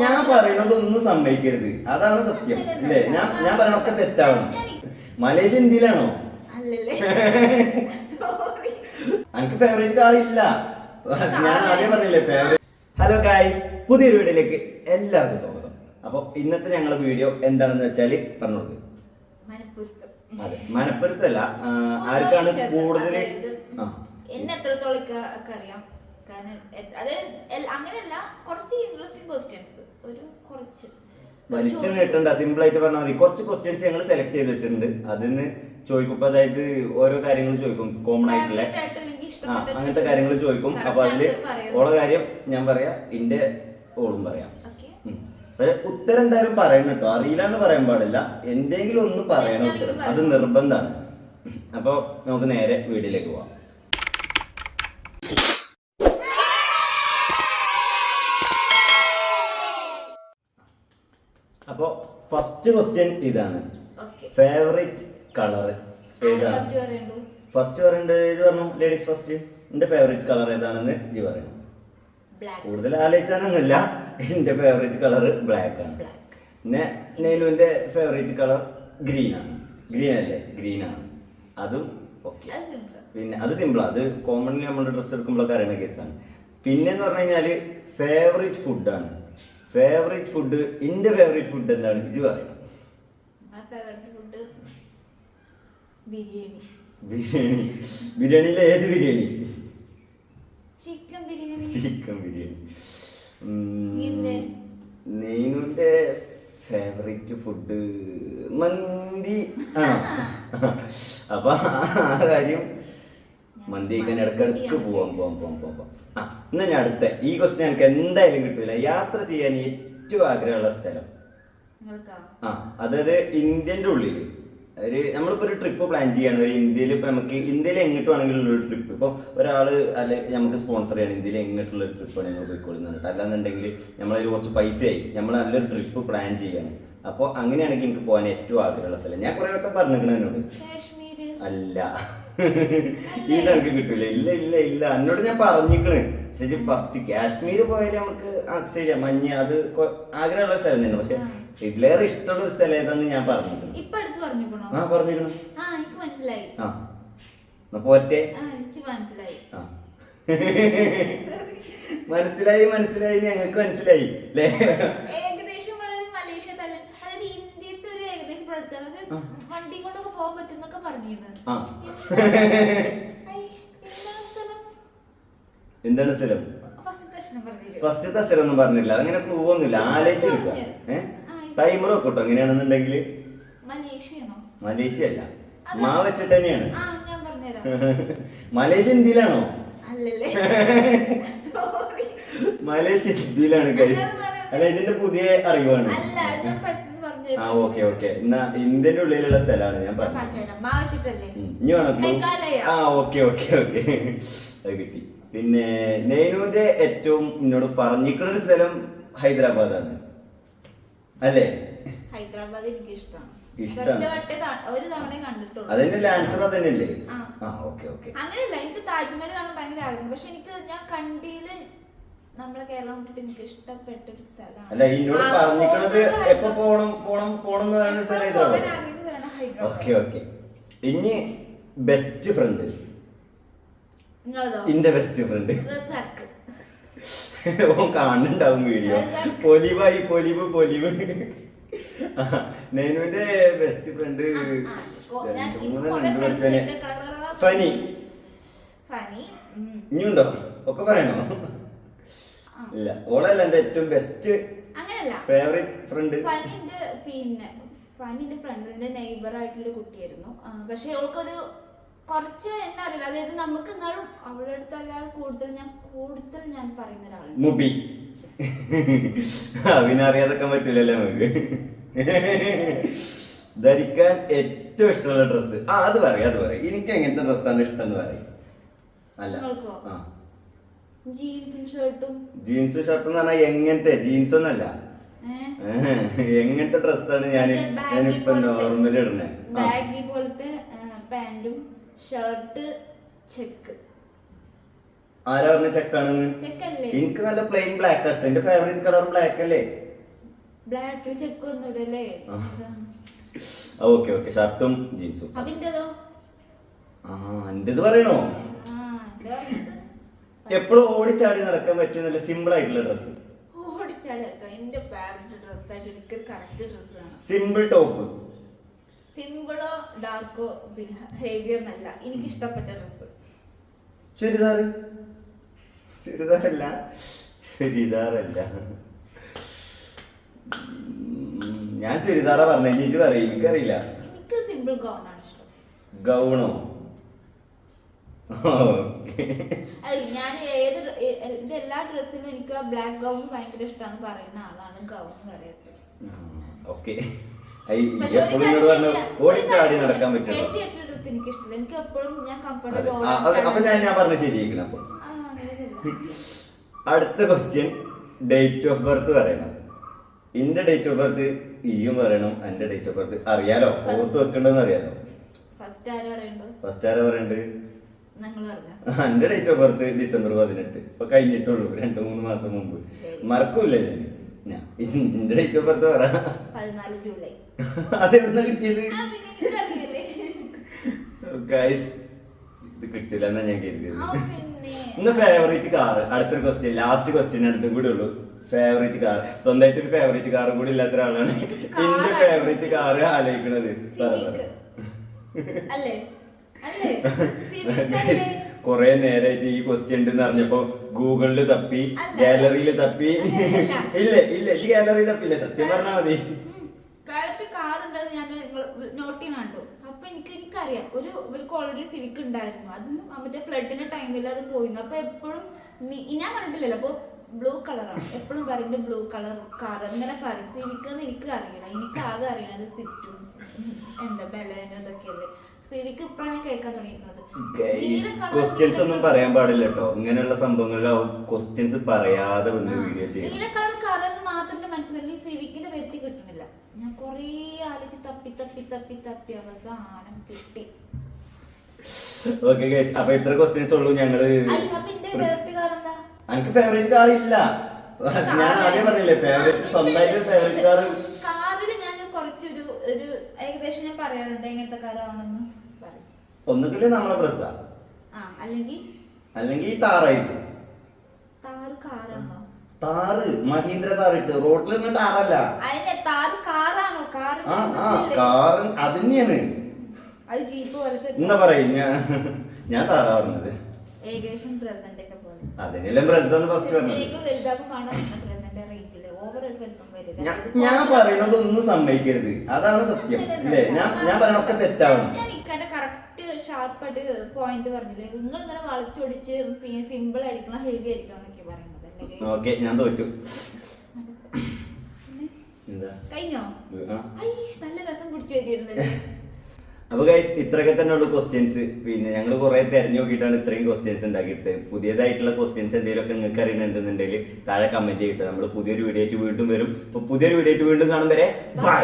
ഞാൻ പറയണതൊന്നും സമ്മതിക്കരുത്. അതാണ് സത്യം. അല്ലേ ഞാൻ ഞാൻ പറയണൊക്കെ തെറ്റാവണം മലേഷ്യ ഇന്ത്യയിലാണോ? എനിക്ക് ഫേവറേറ്റ് കാർ ഇല്ല. ഞാൻ ആദ്യം പറഞ്ഞില്ലേ ഫേവറേറ്റ് ഹലോ ഗായ്സ് പുതിയൊരു വീഡിയോയിലേക്ക് എല്ലാവർക്കും സ്വാഗതം. അപ്പൊ ഇന്നത്തെ ഞങ്ങളുടെ വീഡിയോ എന്താണെന്ന് വെച്ചാൽ പറഞ്ഞു കൊടുക്കുക മനപ്പുസ്തകം അതെ മനപ്പുറത്തല്ല ആർക്കാണ് കൂടുതൽ എന്നെ എത്രത്തോളം അറിയാം എ- അത് അങ്ങനെയല്ല കുറച്ച് ഇൻട്രസ്റ്റിംഗ് ക്വസ്റ്റ്യൻസ് ഒരു കുറച്ച്. വലിച്ചു. നീട്ടണ്ട സിമ്പിൾ ആയിട്ട് പറഞ്ഞാൽ മതി. കുറച്ച് ക്വസ്റ്റ്യൻസ് ഞങ്ങൾ സെലക്ട് ചെയ്ത് വെച്ചിട്ടുണ്ട്. അതിന് ചോദിക്കും. ഇപ്പൊ അതായത് ഓരോ കാര്യങ്ങൾ ചോദിക്കും. കോമൺ ആയിട്ടുള്ള. ആ അങ്ങനത്തെ കാര്യങ്ങൾ ചോദിക്കും. അപ്പൊ അതിൽ ഓളെ കാര്യം ഞാൻ പറയാ. ഇന്റെ ഓളും പറയാം. ഉത്തരം എന്തായാലും പറയണം കേട്ടോ. അറിയില്ല എന്ന് പറയാൻ പാടില്ല. എന്തെങ്കിലും ഒന്ന് പറയണം ഉത്തരം. അത്. നിർബന്ധമാണ്. അപ്പൊ നമുക്ക് നേരെ വീട്ടിലേക്ക് പോവാം അപ്പോ ഫസ്റ്റ് ക്വസ്റ്റ്യൻ ഇതാണ്. ഫേവറേറ്റ് കളർ ഏതാണ്? ഫസ്റ്റ് പറയേണ്ടത് പറഞ്ഞു? ലേഡീസ് ഫസ്റ്റ് എന്റെ ഫേവറേറ്റ് കളർ ഏതാണെന്ന് ജി പറയണം. Black. കൂടുതൽ ആലോചിച്ചാനൊന്നുമില്ല. എന്റെ ഫേവറേറ്റ് കളർ ബ്ലാക്ക് ആണ്. പിന്നെ നെയ്നുവിന്റെ ഫേവറേറ്റ് കളർ ഗ്രീൻ ആണ്. ഗ്രീൻ അല്ലേ? ഗ്രീൻ ആണ്. അതും ഓക്കെ. പിന്നെ അത് സിമ്പിൾ അത് കോമൺലി നമ്മൾ ഡ്രസ്സ് എടുക്കുമ്പോഴൊക്കെ അറിയുന്ന കേസാണ് പിന്നെ എന്ന് പറഞ്ഞു കഴിഞ്ഞാൽ ഫേവറേറ്റ് ഫുഡാണ് ഫേവറേറ്റ് ഫുഡ് എന്റെ ഫേവറേറ്റ് ഫുഡ് എന്താണ്? ഇജ് പറയണം ബിരിയാണി. ബിരിയാണി. ബിരിയാണിയിലെ ഏത് biryani? Chicken biryani. Chicken biryani. Favourite food മന്തി. ആണോ അപ്പൊ ആ കാര്യം മന്തി കഴിക്കാൻ ഇടക്കിടക്ക് പോവാം പോവാം പോവാം പോവാം. ആ എന്നാ ഞാൻ അടുത്ത. ഈ ക്വസ്റ്റ്യൻ എനിക്ക് എന്തായാലും കിട്ടില്ല യാത്ര ചെയ്യാൻ ഏറ്റവും ആഗ്രഹമുള്ള സ്ഥലം. ആ അതായത് ഇന്ത്യന്റെ ഉള്ളിൽ ഒരു നമ്മളിപ്പോൾ ഒരു ട്രിപ്പ് പ്ലാൻ ചെയ്യാണ്. ഒരു ഇന്ത്യയിൽ ഇപ്പോൾ നമുക്ക് ഇന്ത്യയിൽ എങ്ങോട്ട് വേണമെങ്കിലും ഒരു ട്രിപ്പ് ഇപ്പോൾ ഒരാൾ അല്ലെ നമുക്ക് സ്പോൺസർ ചെയ്യണം. ഇന്ത്യയിൽ എങ്ങോട്ടുള്ള ഒരു ട്രിപ്പാണ് ഞങ്ങൾ പോയിക്കൊള്ളുന്നത് അല്ലാന്നുണ്ടെങ്കിൽ നമ്മളതിൽ കുറച്ച് പൈസയായി. നമ്മൾ നല്ലൊരു ട്രിപ്പ് പ്ലാൻ ചെയ്യണം. അപ്പോൾ അങ്ങനെയാണെങ്കിൽ എനിക്ക് പോകാൻ ഏറ്റവും ആഗ്രഹമുള്ള സ്ഥലം. ഞാൻ കുറെ വട്ടം പറഞ്ഞിരിക്കണതിനോട് അല്ല. ഇത് എനിക്ക് കിട്ടൂല. ഇല്ല ഇല്ല ഇല്ല. എന്നോട് ഞാൻ പറഞ്ഞിക്കണ്. ശരി ഫസ്റ്റ് കാശ്മീർ പോയാൽ നമുക്ക് ശരി മഞ്ഞ് അത് ആഗ്രഹമുള്ള സ്ഥലം തന്നെ പക്ഷെ ഹിറ്റ്ലേറെ ഇതിലേറെ ഇഷ്ടമുള്ള ഒരു സ്ഥലം ഏതാന്ന് ഞാൻ പറഞ്ഞിരിക്കണം? ആ പറഞ്ഞിരിക്കണം. ആ ആ. മനസ്സിലായി. മനസ്സിലായി ഞങ്ങൾക്ക് മനസ്സിലായി. അല്ലേ ഏകദേശം വളരെ മലേഷ്യ തല അതായത് ഇന്ത്യത്തെ ഒരു ഏകദേശം അടുത്താണ് അത് ആ. വണ്ടി കൊണ്ടൊക്കെ പറഞ്ഞിരുന്നത്. എന്താണ് സ്ഥലം? ഫസ്റ്റത്തെ തശ്ശരം ഒന്നും പറഞ്ഞില്ല. അങ്ങനെ ക്ലൂ ഒന്നുമില്ല. ആലോചിച്ചെടുക്കുക ഏഹ് ടൈമർ വെക്കട്ടോ? എങ്ങനെയാണെന്നുണ്ടെങ്കിൽ? മലേഷ്യ അല്ല മാ വെച്ചിട്ട് തന്നെയാണ്. മലേഷ്യ ഇന്ത്യയിലാണോ മലേഷ്യ ഇന്ത്യയിലാണ്. അങ്ങനെ അല്ല ഇതിന്റെ പുതിയ അറിവാണ് അല്ല അത് ഞാൻ പെട്ടെന്ന് പറഞ്ഞു ആ ഓക്കെ ഓക്കെ. എന്നാ ഇന്ത്യന്റെ ഉള്ളിലുള്ള സ്ഥലമാണ് ഞാൻ പറഞ്ഞത്. ആ ഓക്കെ ഓക്കെ ഓക്കെ. അത് കിട്ടി. പിന്നെ നെയ്നുവിന്റെ ഏറ്റവും എന്നോട് പറഞ്ഞിരിക്കുന്ന ഒരു സ്ഥലം ഹൈദരാബാദാണ്. അല്ലേ? ഹൈദരാബാദ് എനിക്ക് ഇഷ്ടമാണ് അതിന്റെ ആൻസർ അതന്നെയല്ലേ. ആ. Okay okay. അങ്ങനെയല്ല എനിക്ക് താജ്മഹൽ കാണാൻ ഭയങ്കര ആഗ്രഹം. പക്ഷെ എനിക്ക് ഞാൻ കണ്ടിയിൽ നമ്മളെ കേരളം വിട്ടിട്ട് എനിക്ക് ഇഷ്ടപ്പെട്ട ഒരു സ്ഥലമാണ്. അല്ല എന്നോട് പറഞ്ഞിരിക്കണത് എപ്പോ പോണം പോണം പോണം എന്ന് പറയുന്ന സ്ഥലം. Okay okay. ഇനി ബെസ്റ്റ് ഫ്രണ്ട്. ഇന്റെ ബെസ്റ്റ് ഫ്രണ്ട്. ഓ ഓൻ കാണുന്നുണ്ടാവും വീഡിയോ. പൊലിവായി പൊലിവ് പൊലിവ്. നെയ്നുവിന്റെ ബെസ്റ്റ് ഫ്രണ്ട്. ഫനി. ഫനി ഇനിയുണ്ടോ? ഒക്കെ പറയണോ. ഇല്ല. ഓളല്ല എന്റെ ഏറ്റവും ബെസ്റ്റ് അങ്ങനല്ല. ഫേവറേറ്റ് ഫ്രണ്ട് ഫനിന്റെ പിന്നെ ഫനിന്റെ ഫ്രണ്ടിന്റെ നെയ്ബർ ആയിട്ടുള്ള കുട്ടിയായിരുന്നു. പക്ഷെ അവൾക്കൊരു കുറച്ച് എന്താ അറിയില്ല അതായത് നമുക്ക് എന്നാലും അവളുടെ അടുത്ത് അല്ലാതെ കൂടുതൽ ഞാൻ കൂടുതൽ ഞാൻ പറയുന്ന ഒരാളാണ് മുബി. അതിനറിയാതൊക്കെ പറ്റില്ലല്ലേ നമുക്ക്? ധരിക്കാൻ ഏറ്റവും ഇഷ്ടമുള്ള ഡ്രസ്സ് ആ അത് പറയാം അത് പറയാം. എനിക്ക് എങ്ങനത്തെ ഡ്രസ്സാണ് ഇഷ്ടം എന്ന് പറയും. അല്ല? ആ. ജീൻസും ഷർട്ടും. എന്ന് പറഞ്ഞാൽ എങ്ങനത്തെ? ജീൻസ് ഒന്നല്ല. എങ്ങനത്തെ ഡ്രസ്സാണ് ഞാൻ ഞാനിപ്പോ നോർമലി ഇടണേ. ബാഗി പോലത്തെ പാന്റും ഷർട്ട് ചെക്ക്. ആരാ പറഞ്ഞ ചെക്കാണെന്ന്? ചെക്കല്ലേ. എനിക്ക് നല്ല പ്ലെയിൻ ബ്ലാക്ക് ഇഷ്ടം. എന്റെ ഫേവറേറ്റ് കളർ ബ്ലാക്ക് അല്ലേ? ബ്ലാക്കിൽ ചെക്ക് ഒന്നും ഇടല്ലേ ആ. ഓക്കെ ഓക്കെ ഷർട്ടും ജീൻസും. എന്റേത് പറയണോ? എപ്പോഴും ഓടിച്ചാടി നടക്കാൻ പറ്റുന്ന നല്ല സിമ്പിൾ ആയിട്ടുള്ള ഡ്രസ്സ് എന്റെ ഫേവറേറ്റ് ഡ്രസ്സായിട്ട് എനിക്ക് കറക്റ്റ് ഡ്രസ്സ് സിമ്പിൾ ടോപ്പ് സിമ്പിളോ ഡാർക്കോ പിന്നെ എന്നല്ല എനിക്ക് ഇഷ്ടപ്പെട്ട ഡ്രസ്സ് ചുരിദാർ ചുരിദാറല്ല. ചുരിദാറല്ല. ഞാൻ ചുരിദാറാ പറഞ്ഞ. ചേച്ചി പറയും. എനിക്കറിയില്ല. എനിക്ക് സിമ്പിൾ ഗൗണാണ് ആണ് ഇഷ്ടം. ഗൗണോ? ഞാൻ ഏത് എന്റെ എല്ലാ ഡ്രസ്സിനും എനിക്ക് ബ്ലാക്ക് ഗൗൺ ഭയങ്കര ഇഷ്ടമാണ് പറയുന്ന ആളാണ് ഗൗൺ പറയുന്നത് ഓക്കെ. ഓടിച്ചാടി നടക്കാൻ പറ്റും എനിക്ക് ഇഷ്ടമില്ല എനിക്ക് എപ്പോഴും ഞാൻ കംഫർട്ടബിൾ ആ, അപ്പൊ ഞാൻ ഞാൻ പറഞ്ഞ ശരിയാക്കണം അപ്പൊ. അടുത്ത ക്വസ്റ്റ്യൻ ഡേറ്റ് ഓഫ് ബർത്ത് പറയണം. എന്റെ ഡേറ്റ് ഓഫ് ബർത്ത് ഇയും പറയണം. എന്റെ ഡേറ്റ് ഓഫ് ബർത്ത് അറിയാലോ? ഓർത്ത് വെക്കണ്ടെന്ന് അറിയാലോ? ഫസ്റ്റ് ആരോ പറയണ്ട് എന്റെ ഡേറ്റ് ഓഫ് ബർത്ത് ഡിസംബർ പതിനെട്ട്. ഇപ്പൊ കഴിഞ്ഞിട്ടുള്ളൂ രണ്ടു മൂന്ന് മാസം മുമ്പ്. മറക്കൂല്ലേ? ഞാൻ എന്റെ ഡേറ്റ് ഓഫ് ബർത്ത് പറ. അതെവിടുന്ന കിട്ടിയത്? ഗൈസ് ഇത് കിട്ടില്ല എന്നാ ഞാൻ കരുതിയത്. ഇന്ന് ഫേവറേറ്റ് കാർ അടുത്തൊരു ക്വസ്റ്റ്യൻ ലാസ്റ്റ് ക്വസ്റ്റ്യൻ അടുത്തും കൂടെ ഉള്ളൂ. ഫേവറേറ്റ് കാർ സ്വന്തമായിട്ട് ഒരു ഫേവറേറ്റ് കാർ കൂടി ഇല്ലാത്ത ഒരാളാണ് എന്റെ ഫേവറേറ്റ് കാർ ആലോചിക്കണത്. അല്ലേ? കൊറേ നേരായിട്ട് ഈ ക്വസ്റ്റ്യൻ ഉണ്ടെന്ന് അറിഞ്ഞപ്പോ ഗൂഗിളിൽ തപ്പി ഗാലറിയിൽ ഗാലറിയിൽ തപ്പി ഇല്ല ഇല്ല ഈ ഗാലറി തപ്പില്ല സത്യം പറഞ്ഞാ മതി. ഞാൻ നോട്ടിന് കണ്ടു. അപ്പൊ എനിക്ക് എനിക്കറിയാം. ഒരു ഇവർക്ക് ഓൾറെഡി സിവിക് ഉണ്ടായിരുന്നു. അത് മറ്റേ ഫ്ലഡിന്റെ ടൈമിൽ അത് പോയിരുന്നു. അപ്പൊ എപ്പോഴും ഞാൻ പറഞ്ഞിട്ടില്ലല്ലോ. അപ്പൊ ബ്ലൂ കളറാണ് എപ്പോഴും പറയുന്നത് ബ്ലൂ കളർ കാർ അങ്ങനെ പറയും. സിവിക് എന്ന് എനിക്ക് അറിയണം എനിക്ക് ആകെ അറിയണത് സിറ്റും എന്താ ബലേനോ ഇതൊക്കെയല്ലേ. സിവിക് ഇപ്പോഴാണ് കേൾക്കാൻ തുടങ്ങിയിരിക്കുന്നത് ക്വസ്റ്റ്യൻസ് ഒന്നും പറയാൻ പാടില്ല കേട്ടോ. ഇങ്ങനെയുള്ള സംഭവങ്ങളിലാവും ക്വസ്റ്റ്യൻസ് പറയാതെ വന്ന് വീഡിയോ ചെയ്യും നീല കളർ കാർ മാത്രമേ മാത്രം മനസ്സിലായി സിവിക്കിന്റെ വെച്ച് കിട്ടുന്നില്ല. ഞാൻ കൊറേ ആലോചിച്ച് തപ്പി തപ്പി തപ്പി തപ്പി അവസാനം കിട്ടി. ഓക്കെ ഗൈസ് അപ്പൊ ഇത്ര ക്വസ്റ്റ്യൻസ് ഉള്ളൂ. ഞങ്ങൾ എനിക്ക് ഫേവറേറ്റ് കാർ ഇല്ല. ഞാൻ ആദ്യം പറഞ്ഞില്ലേ ഫേവറേറ്റ് സ്വന്തമായിട്ട് ഫേവറേറ്റ് കാർ കാറിൽ ഞാൻ കുറച്ചൊരു ഒരു ഏകദേശം ഞാൻ പറയാറുണ്ട് എങ്ങനത്തെ കാറാണെന്ന് ഒന്നുകിൽ നമ്മളെ പ്രസ്സാ ആ. അല്ലെങ്കിൽ അല്ലെങ്കിൽ ഈ താറായിരിക്കും താറ് മഹീന്ദ്ര താർ ഇട്ട്. റോഡിൽ നിന്ന് താറല്ല കാറ് അത് തന്നെയാണ് എന്നാ പറയ ഞാൻ ഞാൻ താറാ പറഞ്ഞത്. അതിനെല്ലാം പ്രസ്സാണ് ഫസ്റ്റ് പറഞ്ഞത് ഞാൻ- ഒന്നും സമ്മതിക്കരുത്. അതാണ് സത്യം. ഇല്ലേ? ഞാൻ ഞാൻ പറയണൊക്കെ തെറ്റാവണം ഷാർപ്പായിട്ട് പോയിന്റ് പറഞ്ഞില്ലേ? നിങ്ങൾ ഇങ്ങനെ വളച്ചൊടിച്ച് പിന്നെ സിമ്പിൾ ആയിരിക്കണം ഹെവി ആയിരിക്കണം എന്നൊക്കെ പറയുന്നത് ഓക്കെ ഞാൻ തോറ്റു. കഴിഞ്ഞോ? നല്ല രസം പിടിച്ചു വരിയിരുന്നല്ലേ അപ്പൊ ഗൈസ് ഇത്രയൊക്കെ തന്നെ ഉള്ളു ക്വസ്റ്റ്യൻസ് പിന്നെ ഞങ്ങൾ കുറെ തെരഞ്ഞു നോക്കിയിട്ടാണ് ഇത്രയും ക്വസ്റ്റ്യൻസ് ഉണ്ടാക്കിയിട്ട് പുതിയതായിട്ടുള്ള ക്വസ്റ്റ്യൻസ് എന്തെങ്കിലുമൊക്കെ നിങ്ങൾക്ക് അറിയണമെന്നുണ്ടെങ്കിൽ താഴെ കമന്റ് ചെയ്തിട്ട് നമ്മൾ പുതിയൊരു വീഡിയോ ആയിട്ട് വീണ്ടും വരും. അപ്പൊ പുതിയൊരു വീഡിയോ ആയിട്ട് വീണ്ടും കാണും വരെ. ബൈ.